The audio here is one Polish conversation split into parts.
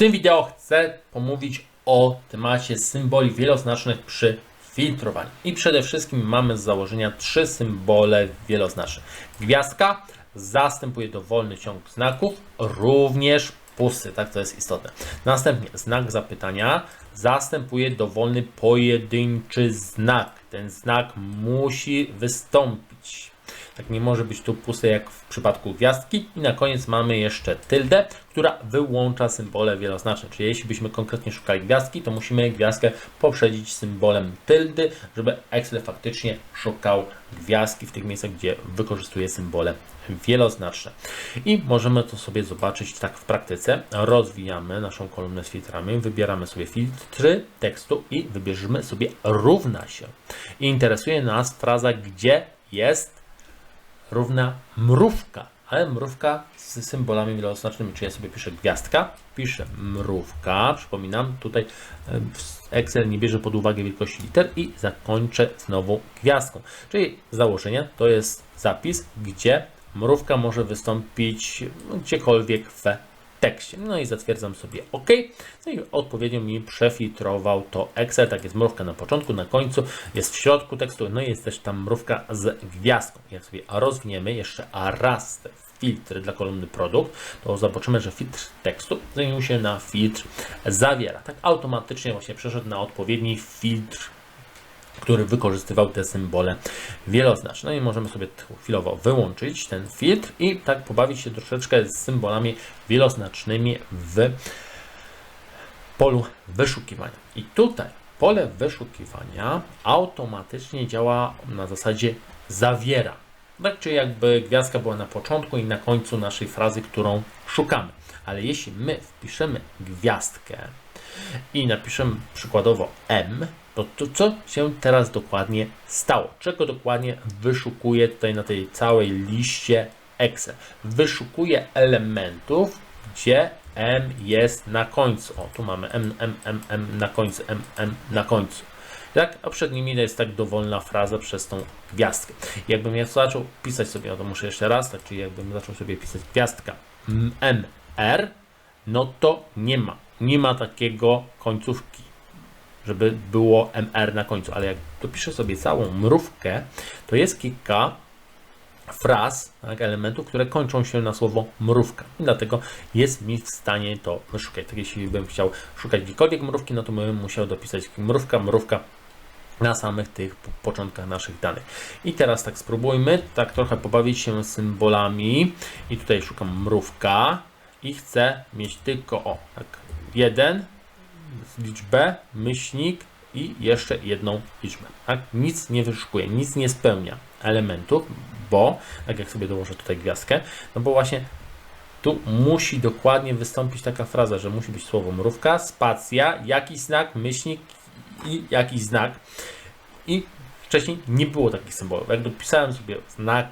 tym wideo chcę pomówić o temacie symboli wieloznacznych przy filtrowaniu. I przede wszystkim mamy z założenia trzy symbole wieloznaczne. Gwiazdka zastępuje dowolny ciąg znaków, również pusty, tak to jest istotne. Następnie znak zapytania zastępuje dowolny pojedynczy znak. Ten znak musi wystąpić. Tak nie może być tu puste jak w przypadku gwiazdki. I na koniec mamy jeszcze tyldę, która wyłącza symbole wieloznaczne. Czyli jeśli byśmy konkretnie szukali gwiazdki, to musimy gwiazdkę poprzedzić symbolem tyldy, żeby Excel faktycznie szukał gwiazdki w tych miejscach, gdzie wykorzystuje symbole wieloznaczne. I możemy to sobie zobaczyć tak w praktyce. Rozwijamy naszą kolumnę z filtrami, wybieramy sobie filtry tekstu i wybierzemy sobie równa się. I interesuje nas fraza, gdzie jest równa mrówka, ale mrówka z symbolami wieloznacznymi, czyli ja sobie piszę gwiazdka, piszę mrówka, przypominam, tutaj e, Excel nie bierze pod uwagę wielkości liter i zakończę znowu gwiazdką. Czyli z założenia to jest zapis, gdzie mrówka może wystąpić gdziekolwiek w tekście. No i zatwierdzam sobie OK. No i odpowiednio mi przefiltrował to Excel. Tak jest mrówka na początku, na końcu, jest w środku tekstu, no i jest też tam mrówka z gwiazdką. Jak sobie rozwiniemy jeszcze raz te filtry dla kolumny produkt, to zobaczymy, że filtr tekstu zamienił się na filtr zawiera. Tak automatycznie właśnie przeszedł na odpowiedni filtr który wykorzystywał te symbole wieloznaczne. No i możemy sobie chwilowo wyłączyć ten filtr i tak pobawić się troszeczkę z symbolami wieloznacznymi w polu wyszukiwania. I tutaj pole wyszukiwania automatycznie działa na zasadzie zawiera. Tak, czyli jakby gwiazdka była na początku i na końcu naszej frazy, którą szukamy. Ale jeśli my wpiszemy gwiazdkę i napiszemy przykładowo M, to, to co się teraz dokładnie stało? Czego dokładnie wyszukuję tutaj na tej całej liście Excel? Wyszukuję elementów, gdzie M jest na końcu. O, tu mamy M, M, M, M na końcu, M, M na końcu. Tak, a przed nimi jest tak dowolna fraza przez tą gwiazdkę. Jakbym ja zaczął pisać sobie, o to muszę jeszcze raz, tak, czyli jakbym zaczął sobie pisać gwiazdka M, R, no to nie ma, nie ma takiego końcówki żeby było MR na końcu, ale jak dopiszę sobie całą mrówkę, to jest kilka fraz, tak, elementów, które kończą się na słowo mrówka. I dlatego jest mi w stanie to wyszukać. Tak, jeśli bym chciał szukać gdziekolwiek mrówki, no to bym musiał dopisać mrówka, mrówka na samych tych początkach naszych danych. I teraz tak spróbujmy, tak trochę pobawić się symbolami. I tutaj szukam mrówka i chcę mieć tylko o, tak, jeden, liczbę, myślnik i jeszcze jedną liczbę. Tak? Nic nie wyszukuje, nic nie spełnia elementów, bo, tak jak sobie dołożę tutaj gwiazdkę, no bo właśnie tu musi dokładnie wystąpić taka fraza, że musi być słowo mrówka, spacja, jakiś znak, myślnik i jakiś znak. I wcześniej nie było takich symbolów. Jak dopisałem sobie znak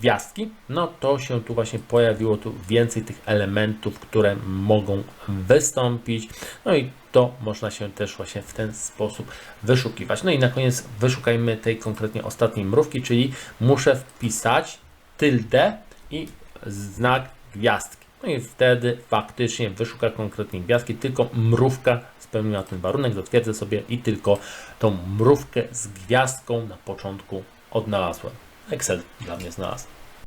gwiazdki, no to się tu właśnie pojawiło tu więcej tych elementów, które mogą wystąpić. No i to można się też właśnie w ten sposób wyszukiwać. No i na koniec wyszukajmy tej konkretnie ostatniej mrówki, czyli muszę wpisać tyldę i znak gwiazdki. No i wtedy faktycznie wyszuka konkretnie gwiazdki, tylko mrówka spełniła ten warunek, zatwierdzę sobie i tylko tą mrówkę z gwiazdką na początku odnalazłem. Excel dla mnie znalazł.